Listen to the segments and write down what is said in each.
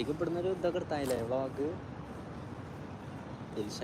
ശരിക്കും ഇവിടുന്ന് ഒരു ഇതൊക്കെ എടുത്തായില്ലേ വ്ളോഗ് ദിൽഷ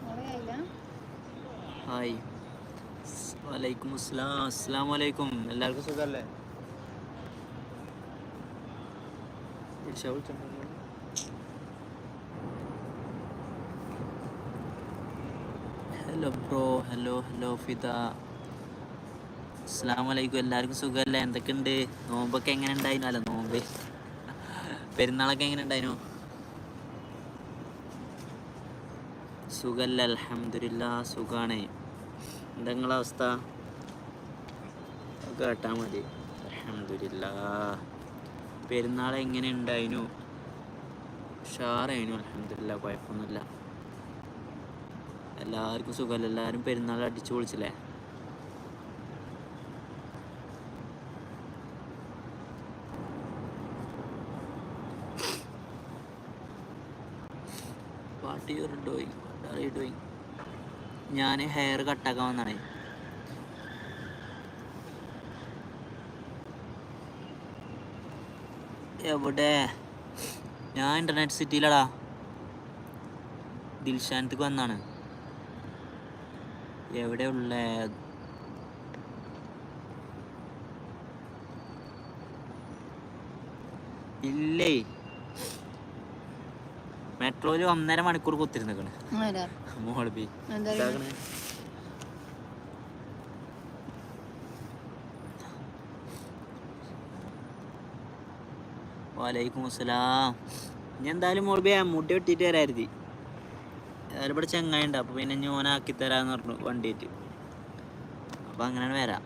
മോളെ ആയില്ല ഹായ്. വലൈക്കും അസ്സലാം അസ്സലാം വലൈക്കും എല്ലാവർക്കും സുഖമല്ലേ Dilsha വിളിച്ചിട്ടുണ്ടോ hello bro hello hello Fida അസ്സാം വലൈക്കും എല്ലാവർക്കും സുഖമല്ലേ? എന്തൊക്കെയുണ്ട്? നോമ്പൊക്കെ എങ്ങനെ ഉണ്ടായിരുന്നു? അല്ല നോമ്പ്. പെരുന്നാളൊക്കെ എങ്ങനെ ഉണ്ടായിരുന്നു? സുഖല്ല അലഹമില്ല സുഖാണ്. എന്താ അവസ്ഥ? ഒക്കെ മതി. അലഹമില്ല പെരുന്നാൾ എങ്ങനെ ഉണ്ടായിനു ഉഷാറായിനു അലഹമില്ല കുഴപ്പമൊന്നുമില്ല എല്ലാവർക്കും സുഖമല്ല? എല്ലാവരും പെരുന്നാൾ അടിച്ചു പൊളിച്ചില്ലേ? വാട്ട് യുവർ ഡൂയിങ് വാട്ട് ഞാൻ ഹെയർ കട്ടാക്കാൻ വന്നാണ് എവിടെ? ഞാൻ ഇന്റർനെറ്റ് സിറ്റിയിലടാ ദിൽഷാനത്തേക്ക് വന്നാണ്. എവിടെ ഉള്ള? ഇല്ലേ? മെട്രോയിൽ ഒന്നര മണിക്കൂർ കുത്തിരുന്നേക്കണ്. ആരാ? മോൾ വലൈക്കും അസ്സലാം. ഞാൻ എന്തായാലും മോൾ ബി മുടി വെട്ടിയിട്ട് വരായിരുതി ഏതായാലും ഇവിടെ ചെങ്ങായിണ്ട് അപ്പോൾ പിന്നെ ഞാനാക്കി തരാമെന്ന് തരാന്ന് പറഞ്ഞു വണ്ടിയിട്ട് അപ്പോൾ അങ്ങനെയാണ് വരാം.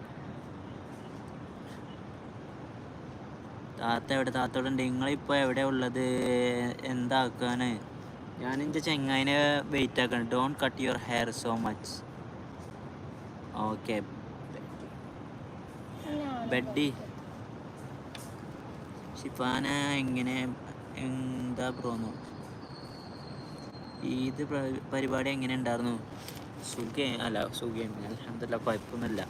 താത്ത എവിടെ? താത്ത ഇവിടെ ഉണ്ട് നിങ്ങളിപ്പോ എവിടെ ഉള്ളത്? എന്താക്കാന് ഞാൻ എന്റെ ചെങ്ങായിനെ വെയിറ്റ് ആക്കണം. Don't cut your hair so much okay ബെഡി Shifana എങ്ങനെ എന്താ ബ്രോന്നു ഈദ് പ്ര- പരിപാടി എങ്ങനെ ഉണ്ടായിരുന്നു സുഖേ അല്ല സുഖം അലഹമില്ല കുഴപ്പമൊന്നുമില്ല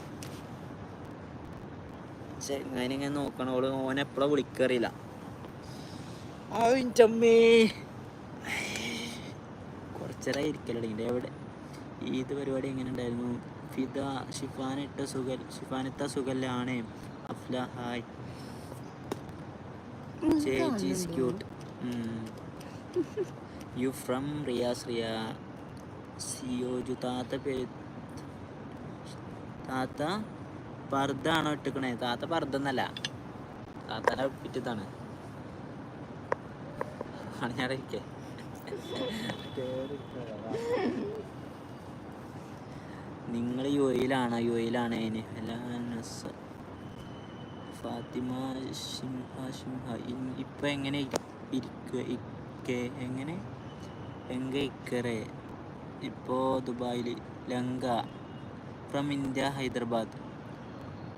ചെങ്ങാനെ നോക്കണോൾ ഓൻ എപ്പോഴാ വിളിക്കറിയില്ല ചമ്മേ കുറച്ചേരം ഇരിക്കലടങ്ങിന്റെ എവിടെ? ഈദ് പരിപാടി എങ്ങനെ ഉണ്ടായിരുന്നു ഫിദ ഷിഫാനിട്ട സുഖൽ ഷിഫാനിത്ത സുഖല്ലാണ്? അഫ്ല ഹായ്. ചേച്ചി cute you from Riyas Riya സിയോജു താത്ത പേര് താത്ത പർദ്ദ ആണോ ഇട്ടിക്കണേ? താത്ത പർദ്ദ എന്നല്ല താത്തനെ പിറ്റത്താണ് അണിയാറിരിക്കേ. നിങ്ങൾ യു എയിലാണ് യു എയിലാണ് അതിന് ഫാത്തിമ സിംഹ സിംഹ ഇപ്പം എങ്ങനെ ഇരിക്കുക ഇക്കെ എങ്ങനെ? എങ്ക ഇക്കറെ. ഇപ്പോ ദുബായിൽ ലങ്ക. From India Hyderabad.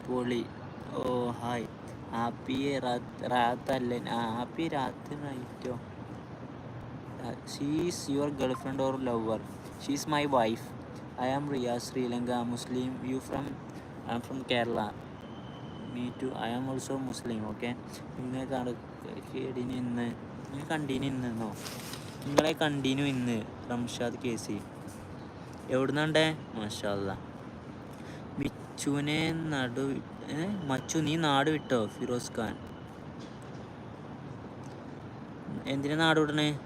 പൊളി. Oh hi. ഹാപ്പി റാത്തല്ലേ? ആ ഹാപ്പി രാത്ത് നൈറ്റോ? She's your girl friend or lover she's my wife I am Riya Sri Lanka Muslim you from I am from Kerala me too I am also Muslim okay നിങ്ങൾ കേടിന് ഇന്ന് നിങ്ങൾ കണ്ടീനു ഇന്നോ നിങ്ങളെ കണ്ടീനു ഇന്ന് റംഷാദ് കെ സി എവിടുന്നുണ്ടേ മാഷാല്ല മിച്ചുവിനെ നടു? മച്ചു നീ നാട് വിട്ടോ? ഫിറോസ് ഖാൻ. എന്തിനാ നാട് വിടണേ?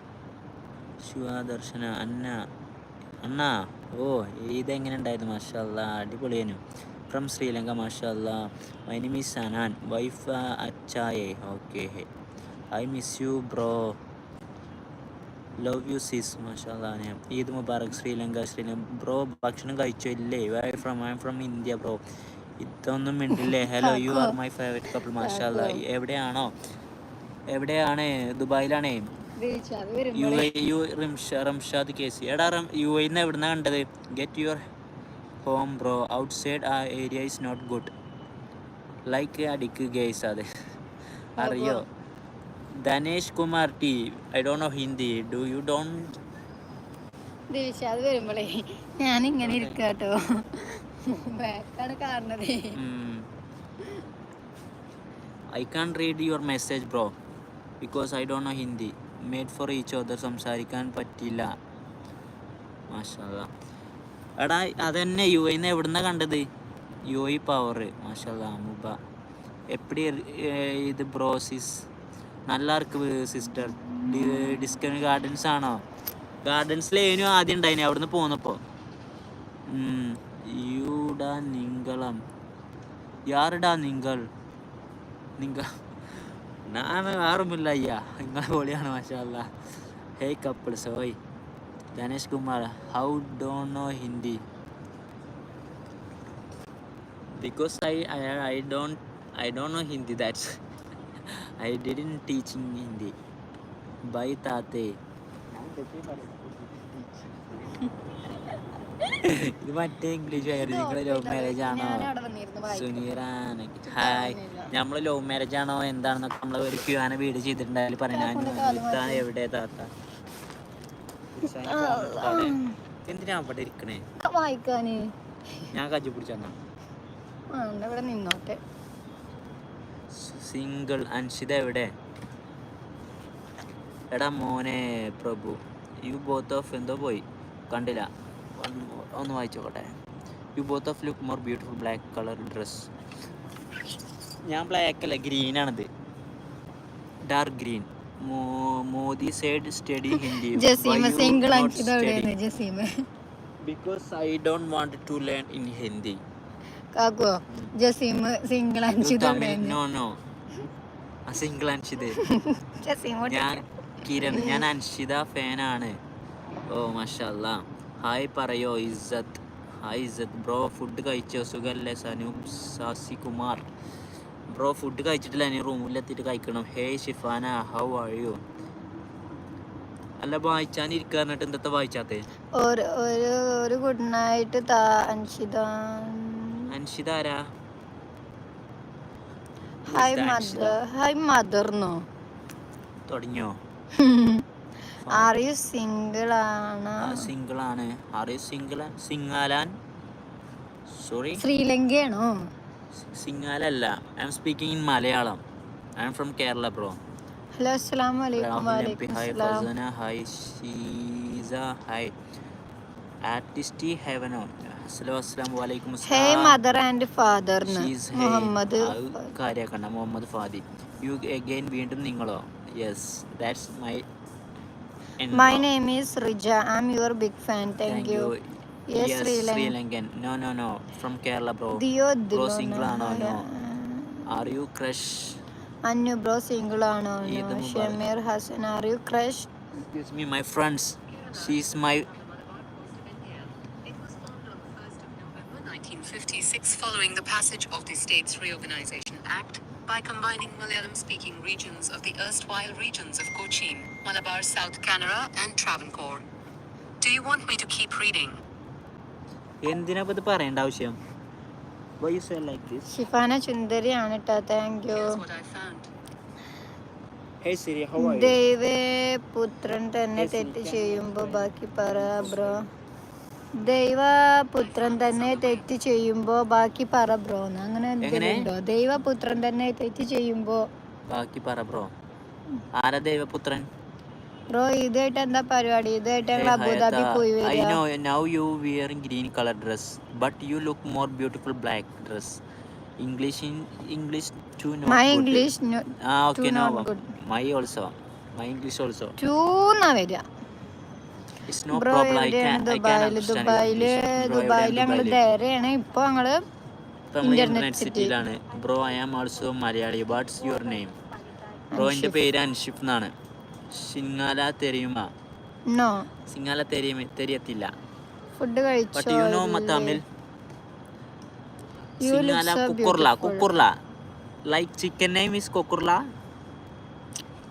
ശിവദർശന. അന്ന അണ്ണാ ഓ ഇതെങ്ങനെ ഉണ്ടായിരുന്നു? മാഷല്ല അടിപൊളിയേനു. ഫ്രം ശ്രീലങ്ക മാഷല്ല my name is Sanan wife അച്ചായേ okay I miss you bro love you sis മാഷാല്ലാ ഞാൻ ഈദ് മുബാറക് ശ്രീലങ്ക ശ്രീലങ്ക ബ്രോ ഭക്ഷണം കഴിച്ചോ ഇല്ലേ why from I from India bro ഇതൊന്നും മിണ്ടില്ലേ. Hello you are my favourite couple മാഷാല്ല എവിടെയാണോ? എവിടെയാണ്? ദുബായിലാണേ. യു എ യു റിംഷ റംഷാദ് കേസ്. എടാ യു എന്ന് നിന്നാണ് കണ്ടത്? Get your home bro outside ആ area is not good like അടിക്ക് ഗേസ് അതെ അറിയോ Dhanesh Kumar T I Dr know Hindi do you don't Dilshad വരുമ്പോഴേ ഞാൻ ഇങ്ങനെ ഇരിക്കാട്ടോ ബാക്കാണ് കാണുന്നത് I can't read your message bro because I Dr know Hindi made for each other സംസാരിക്കാൻ പറ്റില്ല. മാഷല്ല എടാ അതന്നെ യു ഐന്ന് എവിടുന്ന കണ്ടത്? യു ഐ പവർ മാഷാ എപ്പടി ഇത് ബ്രോസിസ് നല്ല ആർക്ക് സിസ്റ്റർ ഡിസ്കൗണ്ട് ഗാർഡൻസ് ആണോ? ഗാർഡൻസിലേനു ആദ്യം ഉണ്ടായിന് അവിടുന്ന് പോന്നപ്പോ. യൂടാ നിങ്കളം. യാറുടാ നിങ്ങൾ നിങ്ങൾ ഞാൻ ആറുമില്ല അയ്യാ. നിങ്ങളെ പൊളിയാണ് മാഷാ ഹേയ് കപ്പിൾസ് ഓയ് Dhanesh Kumar how don't know Hindi because I I I I don't know Hindi that's I didn't teaching Hindi bye താത്തേ ഇത് മറ്റേ ഇംഗ്ലീഷ് ആയിരുന്നു നിങ്ങൾ ലവ് മാരേജ് ആണോ? സുനീറാണ് ഹായ്. നമ്മൾ ലവ് മാരേജ് ആണോ? എന്താണെന്നൊക്കെ നമ്മൾ ഒരു ക്യൂആന വീട് ചെയ്തിട്ടുണ്ടായാലും പറയാൻ എവിടെ താത്ത? എന്തിനാ അവിടെ ഇരിക്കണേ? വായിക്കാന്. ഞാൻ കജ്ജി എന്നാ ഇവിടെ നിന്നോട്ടെ? സിംഗിൾ അൻഷിത എവിടെ? എടാ മോനെ പ്രഭു യു ബോത്ത് ഓഫ് എന്തോ പോയി? കണ്ടില്ല. ഒന്ന് വായിച്ചോട്ടെ you both of look more beautiful black colour dress ഞാൻ ബ്ലാക്ക് അല്ല ഗ്രീനാണിത് dark green Modi side study Hindi Jaseema single Anjith എവിടെയാണ് Jaseema. Because I don't want to learn in Hindi കാക്കോ Jaseema single no no single Anshith ഞാൻ കിരൺ ഞാൻ അൻഷിത ഫാനാണ്. ഓ മഷല്ല. Hi പറയോ ഇസ്സത്ത്. Hi ഇസ്സത്ത്. Bro food കഴിച്ചോ? സുഖല്ലേ സനൂപ് സാസി കുമാർ ബ്രോ ഫുഡ് കഴിച്ചിട്ടില്ല. ഇനി റൂമിലെത്തിയിട്ട് കഴിക്കണം. Hey Shifana how are you അല്ല വായിച്ചാൻ ഇരിക്കുക എന്നിട്ട് എന്തത്തെ വായിച്ചാത്തേ? ഒരു ഒരു ഒരു ഗുഡ് നൈറ്റ് അൻഷിത. അൻഷിത ആരാ? ഹായ് മദർ ഹായ് മദർന്നോ തുടങ്ങിയോ? ആർ യു സിംഗിൾ ആണ്? സിംഗിൾ ആണ്. ആർ യു സിംഗിൾ സിംഗാലാൻ സോറി ശ്രീലങ്കയാണോ? സിംഗാലല്ല. I'm speaking in Malayalam. I'm from Kerala bro hello അസ്സലാമു അലൈക്കും വലൈക്കും hi Fasana hi Sheesa hi ആർട്ടിസ്റ്റി ഹെവനോ ഹലോ അസ്സലാമു അലൈക്കും hey mother and father Muhammad കാര്യാക്കണ്ട. Muhammad Fadi. You again വീണ്ടും നിങ്ങളോ? Yes that's my my name is Rija I am your big fan thank you Yes, Sri Lanka. Sri Lankan no no no from Kerala bro Deo bro single ആണോ no are you crush അന്നു bro single ആണോ Eid Mubarak. Shameer Hasan are you crush Excuse me, my friends. She's my 1956 following the passage of the States Reorganization Act by combining Malayalam-speaking regions of the erstwhile regions of Cochin, Malabar South Canara and Travancore. Do you want me to keep reading? എന്തിനാ ഇത് പറയേണ്ട ആവശ്യം? ഷിഫാന ചുന്ദരിയാണ് കേട്ടോ thank you Here's what I found. Hey Siri, how are you? ദൈവേ പുത്രൻ തന്നെ തെറ്റ് ചെയ്യുമ്പോ ബാക്കി പറ ബ്രോ ദൈവ പുത്രൻ തന്നെ തെറ്റ് ചെയ്യുമ്പോ ബാക്കി പറ ബ്രോ അങ്ങനെ എങ്ങനെ? എന്തെങ്കിലും ഉണ്ടോ ദൈവപുത്രൻ തന്നെ തെറ്റ് ചെയ്യുമ്പോ ബാക്കി പറ ബ്രോ ആരാ ദൈവപുത്രൻ ബ്രോ ഇതായിട്ട് പരിപാടി? ഇതായിട്ട് അബുദാബി പോയി I know now you wearing green colour dress but you look more beautiful black dress English in English to no my English okay no my also my English also to നാ വെരിയ it's no problem I ഇപ്പോ ഞങ്ങൾ internet സിറ്റിയിലാണ് bro I am also Malayali what's your name bro എന്റെ പേര് അൻഷിഫ് എന്നാണ്. സിംഗാല തെരിയുമ? No. Sinhala തെരിയ തെരിയത്തില്ല. ഫുഡ് കഴിച്ചോ but you know look Sinhala കുക്കുർല കുക്കുർല ലൈക്ക് ചിക്കൻ നെയിം ഈസ് കുക്കുർല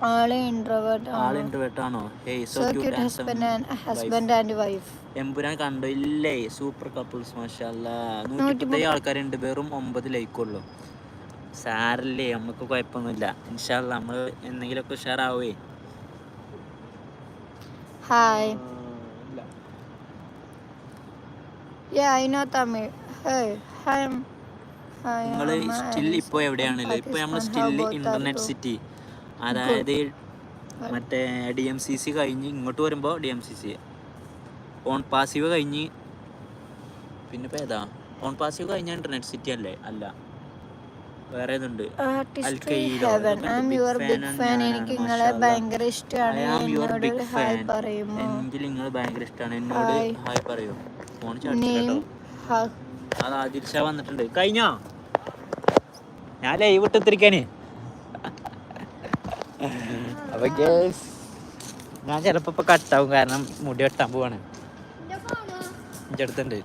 ആൾ ഇൻട്രോവേർട്ട് ആൾ ഇൻട്രോവേർട്ട് ആണോ? Hey so cute husband and husband and wife Empuraan കണ്ടോ ഇല്ലേ? സൂപ്പർ കപ്പിൾസ് മാഷല്ല. നൂറ്റി നൂറ്റി ആൾക്കാരുണ്ട് വെറും ഒമ്പത് ലൈക്കുള്ളൂ സാരല്ലേ നമുക്ക് കുഴപ്പമൊന്നുമില്ല ഇൻഷാല്ല നമ്മൾ എന്തെങ്കിലുമൊക്കെ ഉഷാറാവേ. Hi ya I know Tamil hey hi നിങ്ങൾ സ്റ്റിൽ ഇപ്പോൾ എവിടെയാണല്ലോ ഇപ്പോൾ നമ്മൾ സ്റ്റിൽ ഇന്റർനെറ്റ് സിറ്റി അതായത് മറ്റേ ഡി എം സി സി കഴിഞ്ഞ് ഇങ്ങോട്ട് വരുമ്പോൾ D M C C on passive കഴിഞ്ഞ് പിന്നെ ഇപ്പോൾ ഏതാ? ഓൺ പാസീവ് കഴിഞ്ഞ ഇന്റർനെറ്റ് സിറ്റി അല്ലേ? അല്ല. വേറെ. എനിക്ക് നിങ്ങളെ മാഷാ ഭയങ്കര ഇഷ്ടമാണ് യുവർ എന്നോട് ഹായ് ഫാൻ പറയുമോ? എനിക്ക് നിങ്ങൾ ഭയങ്കര ഇഷ്ടമാണ് എന്നോട് ഹായ്. ഹായ് പറയൂ. ഫോൺ നെയിം കേട്ടോ. അത് ആദിൽ ഷാ വന്നിട്ടുണ്ട്. കഴിഞ്ഞോ? ഞാൻ ലൈവ് ഇട്ടിരിക്കാന് അപ്പൊ ഞാൻ ചിലപ്പോ ഇപ്പൊ കട്ടാവും കാരണം മുടി വെട്ടാൻ പോവാണ്. എന്റെ അടുത്തുണ്ട്.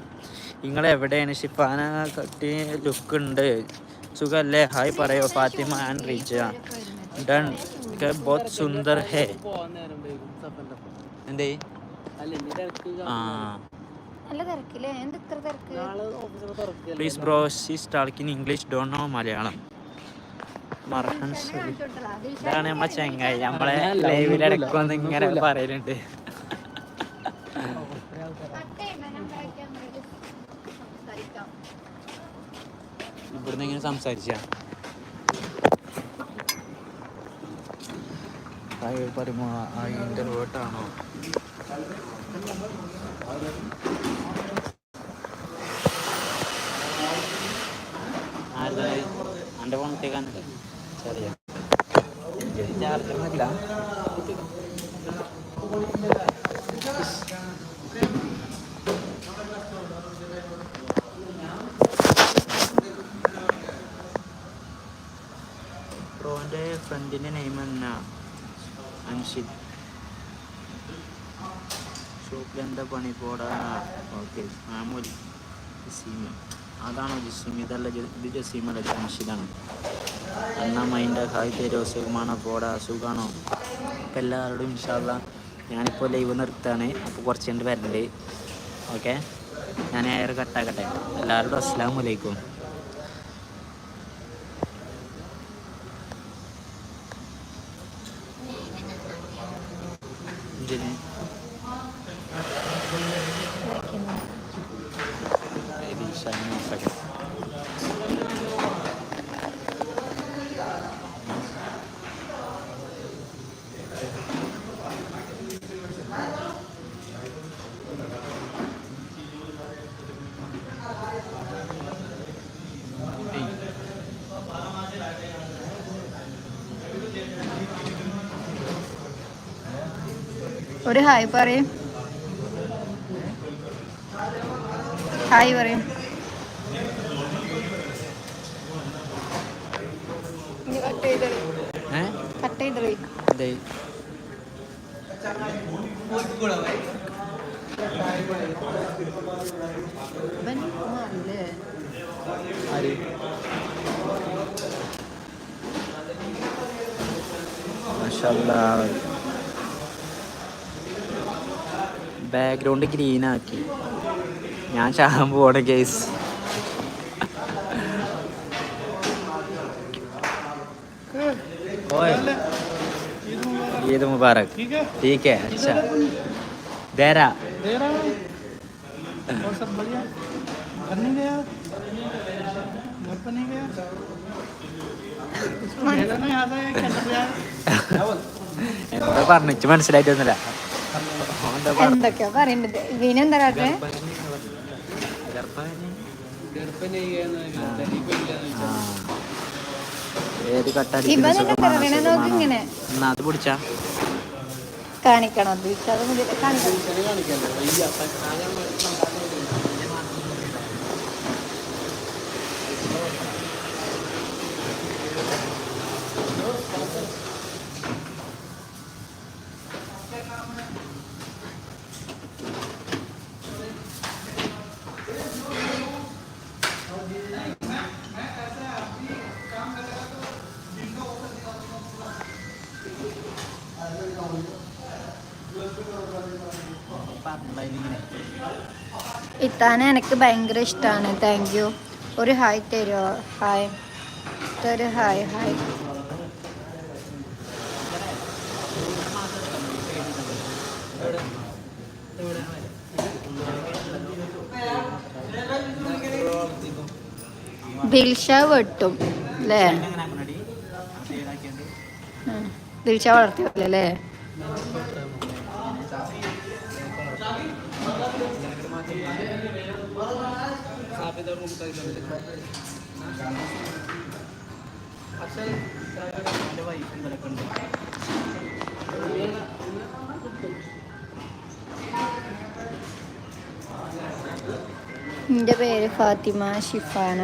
നിങ്ങൾ എവിടെയാണ് ഷിഫാന? കട്ടി ലുക്ക് ഉണ്ട്. സുഖല്ലേ? ഹായ് പറയോ Fathima and Rija. Done both Sundar hey. എന്തേ? ആ. നല്ല തിരക്കില്ലേ? എന്ത് ഇത്ര തിരക്ക്? Please bro she's talking English don't know Malayalam. ഇതാണ് നമ്മ ചെങ്ങായി. നമ്മളെ ലൈവിൽ ഇടയ്ക്കൊന്ന് ഇങ്ങനെ പറയലുണ്ട്. ഇവിടുന്ന് ഇങ്ങനെ സംസാരിച്ചാ. പറയുമ്പോ ആ ഇന്റർവേർട്ടാണോ ആരുടെ? എന്റെ ചെറിയ ഫ്രണ്ടിന്റെ നെയിം എന്നാ അൻഷിത് ഷോപ്പിൽ എന്താ പണി പോടാ ഓക്കെ മാമൂലി ജസീമ അതാണോ ജസീം ഇതല്ല ഇത് ജസീമല്ല അൻഷിതാണ് എന്നാ മൈൻഡ് ഹായ് തരോ സുഖമാണോ പോടാ സുഖമാണോ അപ്പം എല്ലാവരോടും ഇൻഷാല്ല ഞാനിപ്പോൾ ലൈവ് നിർത്താണ് അപ്പോൾ കുറച്ച് കണ്ട് വരണ്ട് ഓക്കെ ഞാൻ എയർ കട്ടാക്കട്ടെ എല്ലാവരോടും അസ്സാം വലൈക്കും ഒരു ഹായ് പറയും. ഹായ് പറയും. കട്ട് ചെയ്തേ ഏ കട്ട് ചെയ്തേ എന്തേ ആര് ബാക്ക്ഗ്രൗണ്ട് ഗ്രീൻ ആക്കി ഞാൻ ചാകാൻ പോവാണ് കേസ് ईद मुबारक ठीक है अच्छा देरा और सब बढ़िया घर नहीं गया घर पर नहीं गया इसको भेजा नहीं आता है क्या कर रहा है എന്താ പറഞ്ഞു മനസ്സിലായിട്ടൊന്നുമില്ല എന്തൊക്കെയോ പറയുന്നത് ഇവനെന്താ കാട്ടേ ഏത് പിടിച്ചാ? കാണിക്കണം ഇത്താനെ എനിക്ക് ഭയങ്കര ഇഷ്ടമാണ് താങ്ക് യു ഒരു ഹായ് തരുമോ ഹായ് ഒരു ഹായ് ഹായ് ദിൽഷ വെട്ടും അല്ലേ. ദിൽഷ വളർത്തിയല്ലേ അല്ലേ എന്റെ പേര് ഫാത്തിമ ഷിഫാന.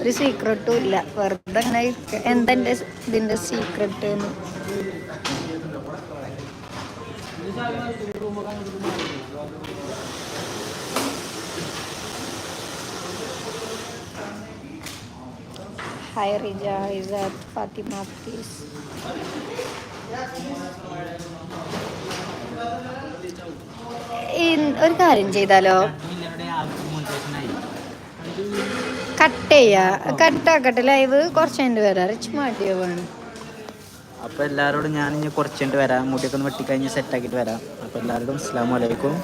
ഒരു സീക്രട്ടും ഇല്ല. വെറുതെ അങ്ങനെ. എന്താ ഇതിന്റെ സീക്രട്ട് എന്ന്? ഹായ് റിജ ഇസാത്ത് ഫാത്തിമ പ്ലീസ് ഒരു കാര്യം ചെയ്താലോ? കട്ട് ചെയ്യാ. കട്ടാക്കട്ടെ. ലൈവ് കുറച്ച് കഴിഞ്ഞിട്ട് വരാം. റിച്ച് മാട്ടിയോ വേണം അപ്പോൾ എല്ലാവരോടും ഞാൻ ഇനി കുറച്ചുകൊണ്ട് വരാം. മുടിയൊക്കെ ഒന്ന് വെട്ടിക്കഴിഞ്ഞ് സെറ്റാക്കിയിട്ട് വരാം. അപ്പോൾ എല്ലാവരോടും അസ്സാം വലൈക്കും